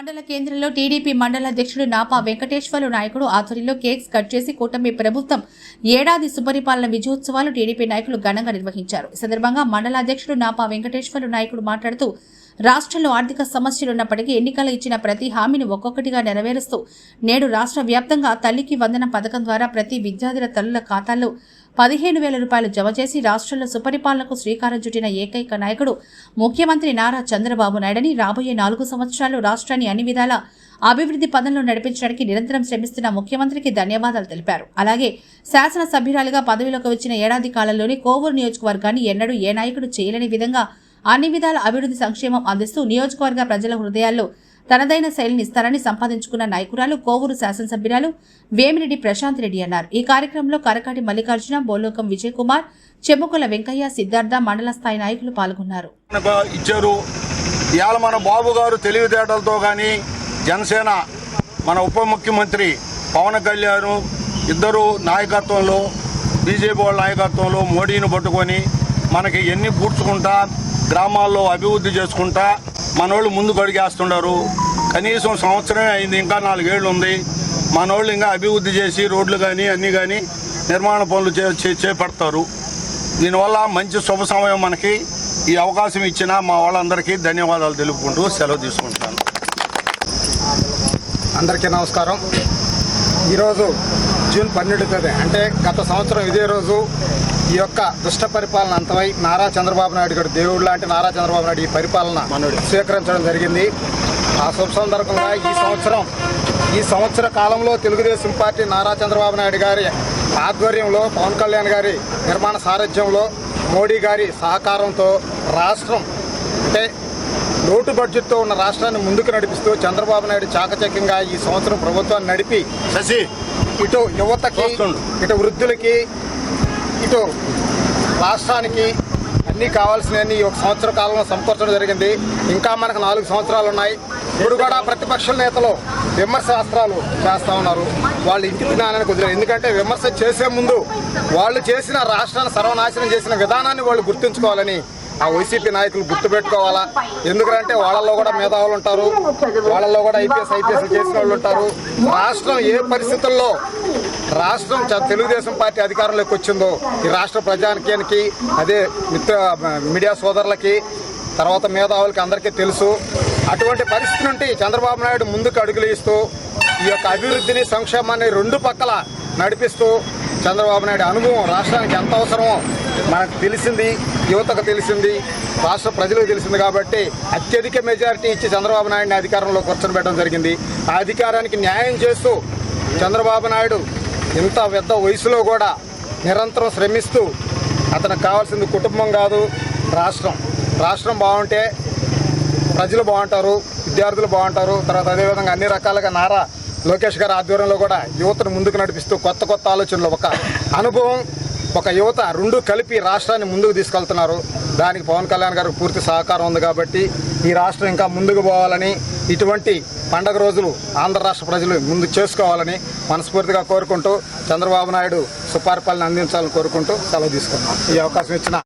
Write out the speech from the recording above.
మండల కేంద్రంలో టీడీపీ మండల అధ్యక్షుడు నాపా వెంకటేశ్వర్లు నాయకుడు ఆధ్వర్యంలో కేక్స్ కట్ చేసి కూటమి ప్రభుత్వం ఏడాది సుపరిపాలన విజయోత్సవాలు టీడీపీ నాయకులు ఘనంగా నిర్వహించారు. ఈ సందర్భంగా మండల అధ్యక్షుడు నాపా వెంకటేశ్వర్లు నాయకుడు మాట్లాడుతూ రాష్ట్రంలో ఆర్థిక సమస్యలున్నప్పటికీ ఎన్నికలు ఇచ్చిన ప్రతి హామీని ఒక్కొక్కటిగా నెరవేరుస్తూ నేడు రాష్ట్ర వ్యాప్తంగా తల్లికి వందన పథకం ద్వారా ప్రతి విద్యార్థుల తల్లుల ఖాతాల్లో పదిహేను వేల రూపాయలు జమ చేసి రాష్ట్రంలో సుపరిపాలనకు శ్రీకారం చుట్టిన ఏకైక నాయకుడు ముఖ్యమంత్రి నారా చంద్రబాబు నాయుడని రాబోయే నాలుగు సంవత్సరాలు రాష్ట్రాన్ని అన్ని విధాల అభివృద్ధి పదంలో నడిపించడానికి నిరంతరం శ్రమిస్తున్న ముఖ్యమంత్రికి ధన్యవాదాలు తెలిపారు. అలాగే శాసనసభ్యురాలుగా పదవిలోకి వచ్చిన ఏడాది కాలంలోనే కోవూరు నియోజకవర్గాన్ని ఎన్నడూ ఏ నాయకుడు చేయలేని విధంగా అన్ని విధాల అభివృద్ధి సంక్షేమం అందిస్తూ నియోజకవర్గ ప్రజల హృదయాల్లో తనదైన శైలిని ఇస్తారని సంపాదించుకున్న నాయకురాలు కోవూరు శాసనసభ్యురాలు వేమిరెడ్డి ప్రశాంత్ రెడ్డి అన్నారు. ఈ కార్యక్రమంలో కరకాటి మల్లికార్జున బోలోకం విజయ్ కుమార్ చెమ్ముకుల వెంకయ్య సిద్ధార్థ మండల స్థాయి నాయకులు పాల్గొన్నారు. ఇచ్చారు. ఇవాళ మన బాబు గారు తెలివితేటలతో కానీ జనసేన మన ఉప ముఖ్యమంత్రి పవన్ కళ్యాణ్ ఇద్దరు నాయకత్వంలో బీజేపీ వాళ్ళ నాయకత్వంలో మోడీని పట్టుకొని మనకి ఎన్ని పూడ్చుకుంటా గ్రామాల్లో అభివృద్ధి చేసుకుంటా మనోళ్ళు ముందుకు అడిగేస్తున్నారు కనీసం సంవత్సరమే అయింది ఇంకా నాలుగేళ్ళు ఉంది. మనోళ్ళు ఇంకా అభివృద్ధి చేసి రోడ్లు కానీ అన్నీ కానీ నిర్మాణ పనులు చే- చే- చేపడతారు. దీనివల్ల మంచి శుభ సమయం మనకి ఈ అవకాశం ఇచ్చిన మా వాళ్ళందరికీ ధన్యవాదాలు తెలుపుకుంటూ సెలవు తీసుకుంటాను అందరికీ నమస్కారం. ఈరోజు జూన్ పన్నెండు తేదీ అంటే గత సంవత్సరం ఇదే రోజు ఈ యొక్క దుష్ట పరిపాలన అంతమై నారా చంద్రబాబు నాయుడు గారు దేవుడు లాంటి నారా చంద్రబాబు నాయుడు ఈ పరిపాలన స్వీకరించడం జరిగింది. ఆ శుభ సందర్భంగా ఈ సంవత్సరం ఈ సంవత్సర కాలంలో తెలుగుదేశం పార్టీ నారా చంద్రబాబు నాయుడు గారి ఆధ్వర్యంలో పవన్ కళ్యాణ్ గారి నిర్మాణ సారథ్యంలో మోడీ గారి సహకారంతో రాష్ట్రం అంటే లోటు బడ్జెట్తో ఉన్న రాష్ట్రాన్ని ముందుకు నడిపిస్తూ చంద్రబాబు నాయుడు చాకచక్యంగా ఈ సంవత్సరం ప్రభుత్వాన్ని నడిపి శశి. ఇటు యువతకి. ఇటు వృద్ధులకి ఇటు రాష్ట్రానికి అన్నీ కావాల్సినవన్నీ ఒక సంవత్సర కాలంలో సమకూర్చడం జరిగింది. ఇంకా మనకు నాలుగు సంవత్సరాలు ఉన్నాయి. ఇప్పుడు కూడా ప్రతిపక్ష నేతలు విమర్శ అస్త్రాలు చేస్తా ఉన్నారు. వాళ్ళు ఇంటి జ్ఞానానికి కుదిరారు ఎందుకంటే విమర్శ చేసే ముందు వాళ్ళు చేసిన రాష్ట్రాన్ని సర్వనాశనం చేసిన విధానాన్ని వాళ్ళు గుర్తుంచుకోవాలని ఆ వైసీపీ నాయకులు గుర్తుపెట్టుకోవాలా? ఎందుకంటే వాళ్ళల్లో కూడా మేధావులు ఉంటారు. వాళ్ళల్లో కూడా ఐపీఎస్ ఐపీఎస్ చేసిన వాళ్ళు ఉంటారు. రాష్ట్రం ఏ పరిస్థితుల్లో రాష్ట్రం చ- తెలుగుదేశం పార్టీ అధికారంలోకి వచ్చిందో ఈ రాష్ట్ర ప్రజానికానికి అదే మిత్ర మీడియా సోదరులకి తర్వాత మేధావులకి అందరికీ తెలుసు. అటువంటి పరిస్థితి నుండి చంద్రబాబు నాయుడు ముందుకు అడుగులు ఇస్తూ ఈ యొక్క అభివృద్ధిని సంక్షేమాన్ని రెండు పక్కల నడిపిస్తూ చంద్రబాబు నాయుడు అనుభవం రాష్ట్రానికి ఎంత అవసరమో మనకు తెలిసింది యువతకు తెలిసింది రాష్ట్ర ప్రజలకు తెలిసింది కాబట్టి అత్యధిక మెజారిటీ ఇచ్చి చంద్రబాబు నాయుడిని అధికారంలో కూర్చొని జరిగింది. ఆ అధికారానికి న్యాయం చేస్తూ చంద్రబాబు నాయుడు ఇంత పెద్ద వయసులో కూడా నిరంతరం శ్రమిస్తూ అతనికి కావాల్సింది కుటుంబం కాదు రాష్ట్రం. రాష్ట్రం బాగుంటే ప్రజలు బాగుంటారు విద్యార్థులు బాగుంటారు తర్వాత అదేవిధంగా అన్ని రకాలుగా నారా లోకేష్ గారి ఆధ్వర్యంలో కూడా యువతను ముందుకు నడిపిస్తూ కొత్త కొత్త ఆలోచనలు ఒక అనుభవం ఒక యువత రెండు కలిపి రాష్ట్రాన్ని ముందుకు తీసుకెళ్తున్నారు. దానికి పవన్ కళ్యాణ్ గారికి పూర్తి సహకారం ఉంది కాబట్టి ఈ రాష్ట్రం ఇంకా ముందుకు పోవాలని ఇటువంటి పండగ రోజులు ఆంధ్ర రాష్ట్ర ప్రజలు ముందు చేసుకోవాలని మనస్ఫూర్తిగా కోరుకుంటూ చంద్రబాబు నాయుడు సుపరిపాలన అందించాలని కోరుకుంటూ సెలవు తీసుకున్నాం ఈ అవకాశం ఇచ్చిన